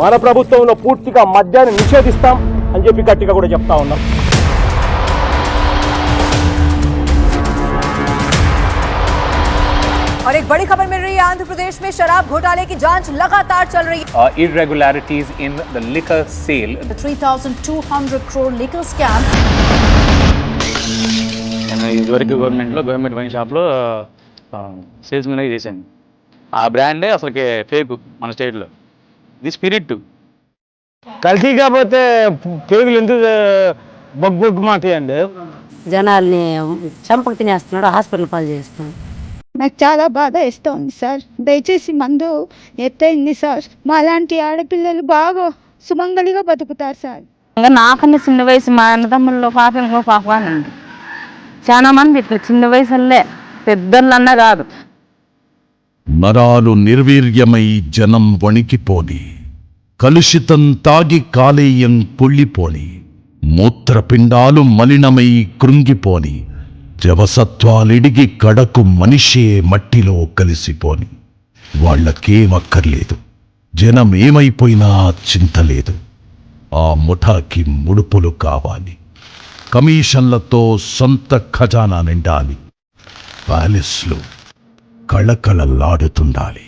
మన ప్రభుత్వంలో పూర్తిగా మద్యాన్ని నిషేధిస్తాం అని చెప్పి గట్టిగా కూడా చెప్తా ఉన్నాం और एक बड़ी खबर मिल रही है आंध्र प्रदेश में शराब घोटाले की जांच लगातार चल रही uh, irregularities in the liquor sale. है 3,200 crore liquor scam నేను ఇదివరకు గవర్నమెంట్లో గవర్నమెంట్ వైన్ షాప్లో సేల్స్ మెన్ చేశాను ఆ బ్రాండే అసలుకి ఫేక్ మన స్టేట్లో. ఇది స్పిరిట్ కల్తీ కాకపోతే పేగులు ఎందుకు బొగ్గు బొగ్గు మాతాయండి జనాల్ని చంపకు తినేస్తున్నాడు హాస్పిటల్ పాలు చేస్తున్నాడు. నాకు చాలా బాధ వేస్తోంది సార్. దయచేసి మందు ఎత్తైంది సార్. మా లాంటి ఆడపిల్లలు బాగా సుమంగలిగా బతుకుతారు సార్. ఇంకా నాకన్నా చిన్న వయసు మా అన్నదమ్ముల్లో పాప ఇంకో పాప ఉంది చాలా మంది ఇట్లా చిన్న వయసులే పెద్దోళ్ళన్నా కాదు. నరాలు నిర్వీర్యమై జనం వణికిపోని కలుషితం తాగి కాలేయం పొళ్ళిపోని మూత్రపిండాలు మలినమై కృంగిపోని జవసత్వాలిడిగి కడకు మనిషే మట్టిలో కలిసిపోని వాళ్ళకేమక్కర్లేదు జనం ఏమైపోయినా చింతలేదు. ఆ ముఠాకి ముడుపులు కావాలి. కమిషన్లతో సొంత ఖజానా నిండాలి. ప్యాలెస్లు కళకళలాడుతుండాలి